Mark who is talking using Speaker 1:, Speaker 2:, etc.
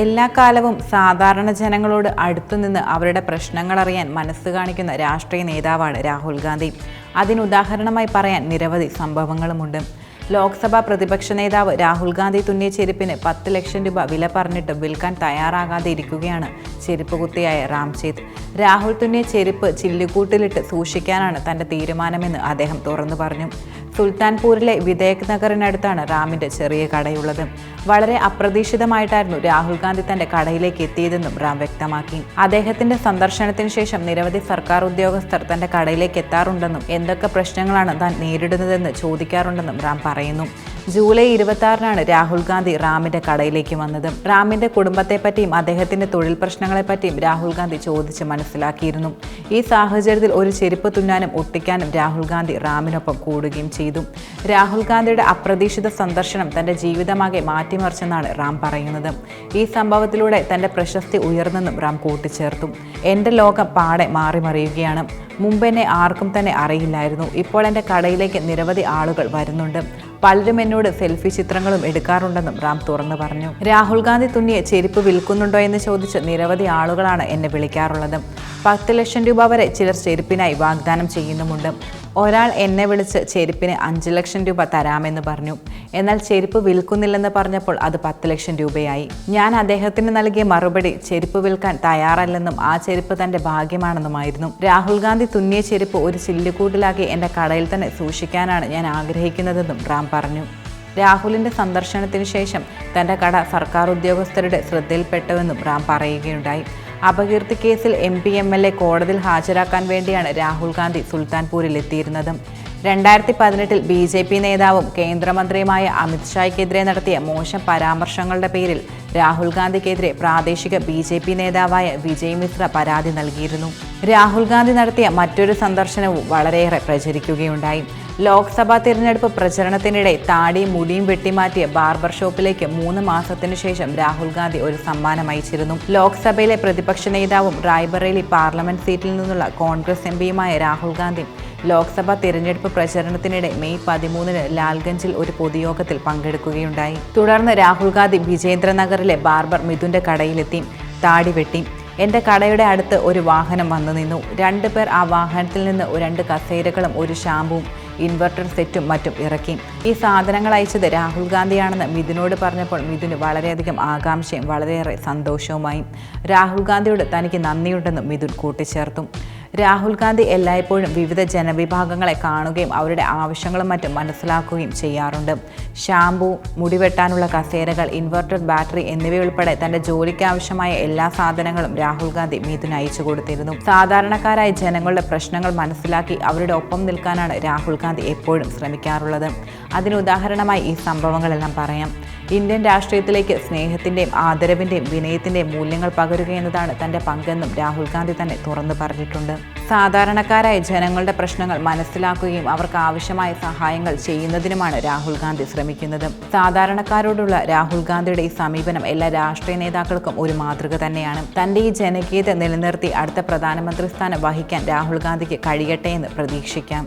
Speaker 1: എല്ലാ കാലവും സാധാരണ ജനങ്ങളോട് അടുത്തുനിന്ന് അവരുടെ പ്രശ്നങ്ങൾ അറിയാൻ മനസ്സ് കാണിക്കുന്ന രാഷ്ട്രീയ നേതാവാണ് രാഹുൽ ഗാന്ധി. അതിനുദാഹരണമായി പറയാൻ നിരവധി സംഭവങ്ങളുമുണ്ട്. ലോക്സഭാ പ്രതിപക്ഷ നേതാവ് രാഹുൽ ഗാന്ധി തുന്നിയ ചെരുപ്പിന് പത്ത് ലക്ഷം രൂപ വില പറഞ്ഞിട്ട് വിൽക്കാൻ തയ്യാറാകാതെ ഇരിക്കുകയാണ് ചെരുപ്പ് കുത്തിയായ റാംചേത്. രാഹുൽ തുന്നിയ ചെരുപ്പ് ചില്ലുകൂട്ടിലിട്ട് സൂക്ഷിക്കാനാണ് തന്റെ തീരുമാനമെന്ന് അദ്ദേഹം തുറന്നു പറഞ്ഞു. സുൽത്താൻപൂരിലെ വിദേക് നഗറിനടുത്താണ് റാമിന്റെ ചെറിയ കടയുള്ളത്. വളരെ അപ്രതീക്ഷിതമായിട്ടായിരുന്നു രാഹുൽ ഗാന്ധി തന്റെ കടയിലേക്ക് എത്തിയതെന്നും റാം വ്യക്തമാക്കി. അദ്ദേഹത്തിന്റെ സന്ദർശനത്തിന് ശേഷം നിരവധി സർക്കാർ ഉദ്യോഗസ്ഥർ തന്റെ കടയിലേക്ക് എത്താറുണ്ടെന്നും എന്തൊക്കെ പ്രശ്നങ്ങളാണ് താൻ നേരിടുന്നതെന്ന് ചോദിക്കാറുണ്ടെന്നും റാം പറയുന്നു. ജൂലൈ ഇരുപത്തി ആറിനാണ് രാഹുൽ ഗാന്ധി റാമിന്റെ കടയിലേക്ക് വന്നത്. റാമിന്റെ കുടുംബത്തെപ്പറ്റിയും അദ്ദേഹത്തിന്റെ തൊഴിൽ പ്രശ്നങ്ങളെപ്പറ്റിയും രാഹുൽ ഗാന്ധി ചോദിച്ച് മനസ്സിലാക്കിയിരുന്നു. ഈ സാഹചര്യത്തിൽ ഒരു ചെരുപ്പ് തുന്നാനും ഒട്ടിക്കാനും രാഹുൽ ഗാന്ധി റാമിനൊപ്പം കൂടുകയും ചെയ്തു. രാഹുൽ ഗാന്ധിയുടെ അപ്രതീക്ഷിത സന്ദർശനം തന്റെ ജീവിതമാകെ മാറ്റിമറിച്ചെന്നാണ് റാം പറയുന്നത്. ഈ സംഭവത്തിലൂടെ തന്റെ പ്രശസ്തി ഉയർന്നെന്നും റാം കൂട്ടിച്ചേർത്തു. എന്റെ ലോകം പാടെ മാറി മറിയുകയാണ് മുമ്പ് എന്നെ ആർക്കും തന്നെ അറിയില്ലായിരുന്നു. ഇപ്പോൾ എന്റെ കടയിലേക്ക് നിരവധി ആളുകൾ വരുന്നുണ്ട്. പലരും എന്നോട് സെൽഫി ചിത്രങ്ങളും എടുക്കാറുണ്ടെന്നും റാം തുറന്നു പറഞ്ഞു. രാഹുൽ ഗാന്ധി തുന്നിയ ചെരുപ്പ് വിൽക്കുന്നുണ്ടോ എന്ന് ചോദിച്ച് നിരവധി ആളുകളാണ് എന്നെ വിളിക്കാറുള്ളത്. പത്ത് ലക്ഷം രൂപ വരെ ചിലർ ചെരുപ്പിനായി വാഗ്ദാനം ചെയ്യുന്നുമുണ്ട്. ഒരാൾ എന്നെ വിളിച്ച് ചെരുപ്പിന് അഞ്ച് ലക്ഷം രൂപ തരാമെന്ന് പറഞ്ഞു. എന്നാൽ ചെരുപ്പ് വിൽക്കുന്നില്ലെന്ന് പറഞ്ഞപ്പോൾ അത് പത്ത് ലക്ഷം രൂപയായി. ഞാൻ അദ്ദേഹത്തിന് നൽകിയ മറുപടി ചെരുപ്പ് വിൽക്കാൻ തയ്യാറല്ലെന്നും ആ ചെരുപ്പ് തന്റെ ഭാഗ്യമാണെന്നുമായിരുന്നു. രാഹുൽ ഗാന്ധി തുന്നിയ ചെരുപ്പ് ഒരു ചില്ലുകൂട്ടിലാക്കി എന്റെ കടയിൽ തന്നെ സൂക്ഷിക്കാനാണ് ഞാൻ ആഗ്രഹിക്കുന്നതെന്നും റാം പറഞ്ഞു. രാഹുലിന്റെ സന്ദർശനത്തിന് ശേഷം തന്റെ കട സർക്കാർ ഉദ്യോഗസ്ഥരുടെ ശ്രദ്ധയിൽപ്പെട്ടുവെന്നും റാം പറയുകയുണ്ടായി. അപകീർത്തി കേസിൽ M P M L A കോടതിയിൽ ഹാജരാക്കാൻ വേണ്ടിയാണ് രാഹുൽ ഗാന്ധി സുൽത്താൻപൂരിൽ എത്തിയിരുന്നത്. രണ്ടായിരത്തി പതിനെട്ടിൽ ബി ജെ പി നേതാവും കേന്ദ്രമന്ത്രിയുമായ അമിത്ഷായ്ക്കെതിരെ നടത്തിയ മോശം പരാമർശങ്ങളുടെ പേരിൽ രാഹുൽ ഗാന്ധിക്കെതിരെ പ്രാദേശിക ബി ജെ പി നേതാവായ വിജയ് മിശ്ര പരാതി നൽകിയിരുന്നു. രാഹുൽ ഗാന്ധി നടത്തിയ മറ്റൊരു സന്ദർശനവും വളരെയേറെ പ്രചരിക്കുകയുണ്ടായി. ലോക്സഭാ തിരഞ്ഞെടുപ്പ് പ്രചരണത്തിനിടെ താടി മുടിയും വെട്ടിമാറ്റിയ ബാർബർ ഷോപ്പിലേക്ക് മൂന്ന് മാസത്തിനു ശേഷം രാഹുൽ ഗാന്ധി ഒരു സമ്മാനം അയച്ചിരുന്നു. ലോക്സഭയിലെ പ്രതിപക്ഷ നേതാവും റായ്ബറേലി പാർലമെന്റ് സീറ്റിൽ നിന്നുള്ള കോൺഗ്രസ് എംപിയുമായ രാഹുൽ ഗാന്ധി ലോക്സഭാ തിരഞ്ഞെടുപ്പ് പ്രചരണത്തിനിടെ മെയ് പതിമൂന്നിന് ലാൽഗഞ്ചിൽ ഒരു പൊതുയോഗത്തിൽ പങ്കെടുക്കുകയുണ്ടായി. തുടർന്ന് രാഹുൽ ഗാന്ധി വിജേന്ദ്രനഗറിലെ ബാർബർ മിഥുന്റെ കടയിലെത്തി താടി വെട്ടി. എന്റെ കടയുടെ അടുത്ത് ഒരു വാഹനം വന്നു നിന്നു. രണ്ടു പേർ ആ വാഹനത്തിൽ നിന്ന് രണ്ട് കസേരകളും ഒരു ഷാമ്പുവും ഇൻവെർട്ടർ സെറ്റും മറ്റും ഇറക്കി. ഈ സാധനങ്ങൾ അയച്ചത് രാഹുൽ ഗാന്ധിയാണെന്ന് മിഥുനോട് പറഞ്ഞപ്പോൾ മിഥുന് വളരെയധികം ആകാംക്ഷയും വളരെയേറെ സന്തോഷവുമായി. രാഹുൽ ഗാന്ധിയോട് തനിക്ക് നന്ദിയുണ്ടെന്നും മിഥുൻ കൂട്ടിച്ചേർത്തു. രാഹുൽ ഗാന്ധി എല്ലായ്പ്പോഴും വിവിധ ജനവിഭാഗങ്ങളെ കാണുകയും അവരുടെ ആവശ്യങ്ങളും മറ്റും മനസ്സിലാക്കുകയും ചെയ്യാറുണ്ട്. ഷാമ്പു മുടിവെട്ടാനുള്ള കസേരകൾ ഇൻവെർട്ടർ ബാറ്ററി എന്നിവയുൾപ്പെടെ തന്റെ ജോലിക്കാവശ്യമായ എല്ലാ സാധനങ്ങളും രാഹുൽ ഗാന്ധി മിഥുൻ അയച്ചു കൊടുത്തിരുന്നു. സാധാരണക്കാരായ ജനങ്ങളുടെ പ്രശ്നങ്ങൾ മനസ്സിലാക്കി അവരുടെ ഒപ്പം നിൽക്കാനാണ് രാഹുൽ ഗാന്ധി എപ്പോഴും ശ്രമിക്കാറുള്ളത്. അതിന് ഉദാഹരണമായി ഈ സംഭവങ്ങളെല്ലാം പറയാം. ഇന്ത്യൻ രാഷ്ട്രീയത്തിലേക്ക് സ്നേഹത്തിന്റെയും ആദരവിന്റെയും വിനയത്തിന്റെയും മൂല്യങ്ങൾ പകരുക എന്നതാണ് തന്റെ പങ്കെന്നും രാഹുൽ ഗാന്ധി തന്നെ തുറന്നു പറഞ്ഞിട്ടുണ്ട്. സാധാരണക്കാരായ ജനങ്ങളുടെ പ്രശ്നങ്ങൾ മനസ്സിലാക്കുകയും അവർക്ക് ആവശ്യമായ സഹായങ്ങൾ ചെയ്യുന്നതിനുമാണ് രാഹുൽ ഗാന്ധി ശ്രമിക്കുന്നത്. സാധാരണക്കാരോടുള്ള രാഹുൽ ഗാന്ധിയുടെ ഈ സമീപനം എല്ലാ രാഷ്ട്രീയ നേതാക്കൾക്കും ഒരു മാതൃക തന്നെയാണ്. തന്റെ ഈ ജനകീയത നിലനിർത്തി അടുത്ത പ്രധാനമന്ത്രി സ്ഥാനം വഹിക്കാൻ രാഹുൽ ഗാന്ധിക്ക് കഴിയട്ടെ എന്ന് പ്രതീക്ഷിക്കാം.